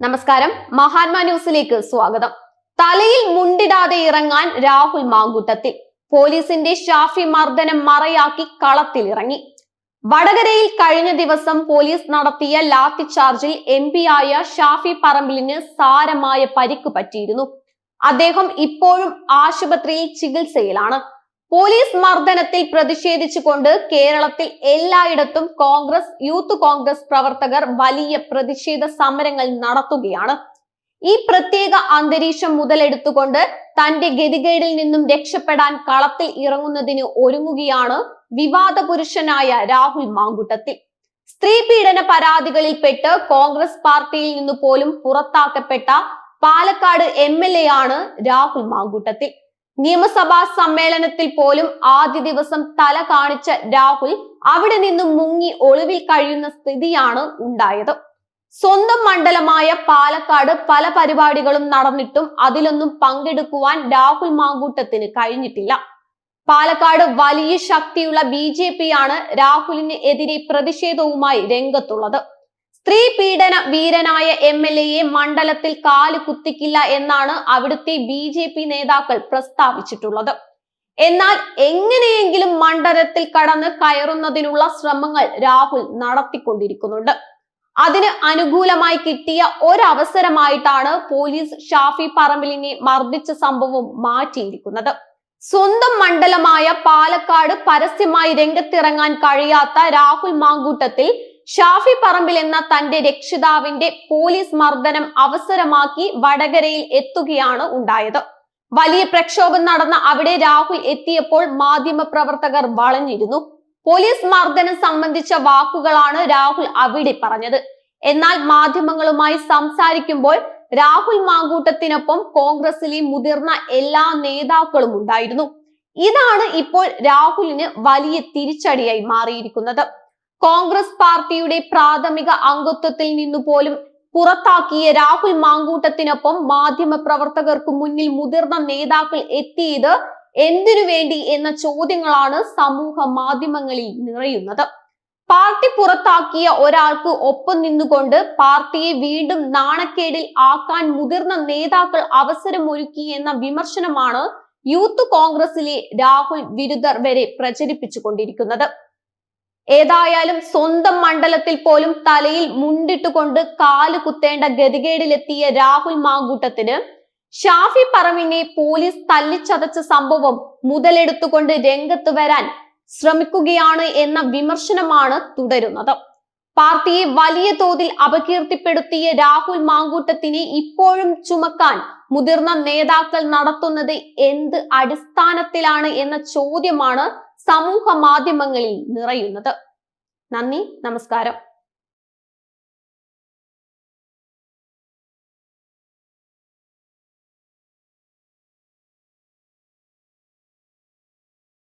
നമസ്കാരം. മഹാത്മാ ന്യൂസിലേക്ക് സ്വാഗതം. തലയിൽ മുണ്ടിടാതെ ഇറങ്ങാൻ രാഹുൽ മാങ്കൂട്ടത്തിൽ. പോലീസിന്റെ ഷാഫി മർദ്ദനം മറയാക്കി കളത്തിൽ ഇറങ്ങി. വടകരയിൽ കഴിഞ്ഞ ദിവസം പോലീസ് നടത്തിയ ലാത്തി ചാർജിൽ എം ആയ ഷാഫി പറമ്പിലിന് സാരമായ പരിക്ക് പറ്റിയിരുന്നു. അദ്ദേഹം ഇപ്പോഴും ആശുപത്രിയിൽ ചികിത്സയിലാണ്. പോലീസ് മർദ്ദനത്തിൽ പ്രതിഷേധിച്ചുകൊണ്ട് കേരളത്തിൽ എല്ലായിടത്തും കോൺഗ്രസ് യൂത്ത് കോൺഗ്രസ് പ്രവർത്തകർ വലിയ പ്രതിഷേധ സമരങ്ങൾ നടത്തുകയാണ്. ഈ പ്രത്യേക അന്തരീക്ഷം മുതലെടുത്തുകൊണ്ട് തന്റെ ഗതികേടിൽ നിന്നും രക്ഷപ്പെടാൻ കളത്തിൽ ഇറങ്ങുന്നതിന് ഒരുങ്ങുകയാണ് വിവാദ പുരുഷനായ രാഹുൽ മാങ്കുട്ടത്തിൽ. സ്ത്രീ പീഡന പരാതികളിൽപ്പെട്ട് കോൺഗ്രസ് പാർട്ടിയിൽ നിന്ന് പോലും പുറത്താക്കപ്പെട്ട പാലക്കാട് എ ആണ് രാഹുൽ മാങ്കൂട്ടത്തിൽ. നിയമസഭാ സമ്മേളനത്തിൽ പോലും ആദ്യ ദിവസം തല കാണിച്ച രാഹുൽ അവിടെ നിന്നും മുങ്ങി ഒളിവിൽ കഴിയുന്ന സ്ഥിതിയാണ് ഉണ്ടായത്. സ്വന്തം മണ്ഡലമായ പാലക്കാട് പല പരിപാടികളും നടന്നിട്ടും അതിലൊന്നും പങ്കെടുക്കുവാൻ രാഹുൽ മാങ്കൂട്ടത്തിന് കഴിഞ്ഞിട്ടില്ല. പാലക്കാട് വലിയ ശക്തിയുള്ള ബി ജെ പി ആണ് രാഹുലിന് എതിരെ പ്രതിഷേധവുമായി രംഗത്തുള്ളത്. സ്ത്രീ പീഡന വീരനായ എം എൽ എയെ മണ്ഡലത്തിൽ കാൽ കുത്തിക്കില്ല എന്നാണ് അവിടുത്തെ ബി ജെ പി നേതാക്കൾ പ്രസ്താവിച്ചിട്ടുള്ളത്. എന്നാൽ എങ്ങനെയെങ്കിലും മണ്ഡലത്തിൽ കടന്ന് കയറുന്നതിനുള്ള ശ്രമങ്ങൾ രാഹുൽ നടത്തിക്കൊണ്ടിരിക്കുന്നുണ്ട്. അതിന് അനുകൂലമായി കിട്ടിയ ഒരവസരമായിട്ടാണ് പോലീസ് ഷാഫി പറമ്പിലിനെ മർദ്ദിച്ച സംഭവം മാറ്റിയിരിക്കുന്നത്. സ്വന്തം മണ്ഡലമായ പാലക്കാട് പരസ്യമായി രംഗത്തിറങ്ങാൻ കഴിയാത്ത രാഹുൽ മാങ്കൂട്ടത്തിൽ ഷാഫി പറമ്പിൽ എന്ന തന്റെ രക്ഷിതാവിന്റെ പോലീസ് മർദ്ദനം അവസരമാക്കി വടകരയിൽ എത്തുകയാണ് ഉണ്ടായത്. വലിയ പ്രക്ഷോഭം നടന്ന അവിടെ രാഹുൽ എത്തിയപ്പോൾ മാധ്യമ പ്രവർത്തകർ വളഞ്ഞിരുന്നു. പോലീസ് മർദ്ദനം സംബന്ധിച്ച വാക്കുകളാണ് രാഹുൽ അവിടെ പറഞ്ഞത്. എന്നാൽ മാധ്യമങ്ങളുമായി സംസാരിക്കുമ്പോൾ രാഹുൽ മാങ്കൂട്ടത്തിനൊപ്പം കോൺഗ്രസിലെ മുതിർന്ന എല്ലാ നേതാക്കളും ഉണ്ടായിരുന്നു. ഇതാണ് ഇപ്പോൾ രാഹുലിന് വലിയ തിരിച്ചടിയായി മാറിയിരിക്കുന്നത്. കോൺഗ്രസ് പാർട്ടിയുടെ പ്രാഥമിക അംഗത്വത്തിൽ നിന്നു പോലും പുറത്താക്കിയ രാഹുൽ മാങ്കൂട്ടത്തിനൊപ്പം മാധ്യമ പ്രവർത്തകർക്ക് മുന്നിൽ മുതിർന്ന നേതാക്കൾ എത്തിയത് എന്തിനു വേണ്ടി എന്ന ചോദ്യങ്ങളാണ് സമൂഹ മാധ്യമങ്ങളിൽ നിറയുന്നത്. പാർട്ടി പുറത്താക്കിയ ഒരാൾക്ക് ഒപ്പം നിന്നുകൊണ്ട് പാർട്ടിയെ വീണ്ടും നാണക്കേടിൽ ആക്കാൻ മുതിർന്ന നേതാക്കൾ അവസരമൊരുക്കി എന്ന വിമർശനമാണ് യൂത്ത് കോൺഗ്രസിലെ രാഹുൽ വിരുദ്ധർ വരെ പ്രചരിപ്പിച്ചുകൊണ്ടിരിക്കുന്നത്. ഏതായാലും സ്വന്തം മണ്ഡലത്തിൽ പോലും തലയിൽ മുണ്ടിട്ടുകൊണ്ട് കാൽ കുത്തേണ്ട ഗതികേടിലെത്തിയ രാഹുൽ മാങ്കൂട്ടത്തിന് ഷാഫി പറമ്പിനെ പോലീസ് തല്ലിച്ചതച്ച സംഭവം മുതലെടുത്തുകൊണ്ട് രംഗത്ത് വരാൻ ശ്രമിക്കുകയാണ് എന്ന വിമർശനമാണ് തുടരുന്നത്. പാർട്ടിയെ വലിയ തോതിൽ അപകീർത്തിപ്പെടുത്തിയ രാഹുൽ മാങ്കൂട്ടത്തിനെ ഇപ്പോഴും ചുമക്കാൻ മുതിർന്ന നേതാക്കൾ നടത്തുന്നത് എന്ത് അടിസ്ഥാനത്തിലാണ് എന്ന ചോദ്യമാണ് സമൂഹ മാധ്യമങ്ങളിൽ നിറയുന്നത്. നന്ദി നമസ്കാരം.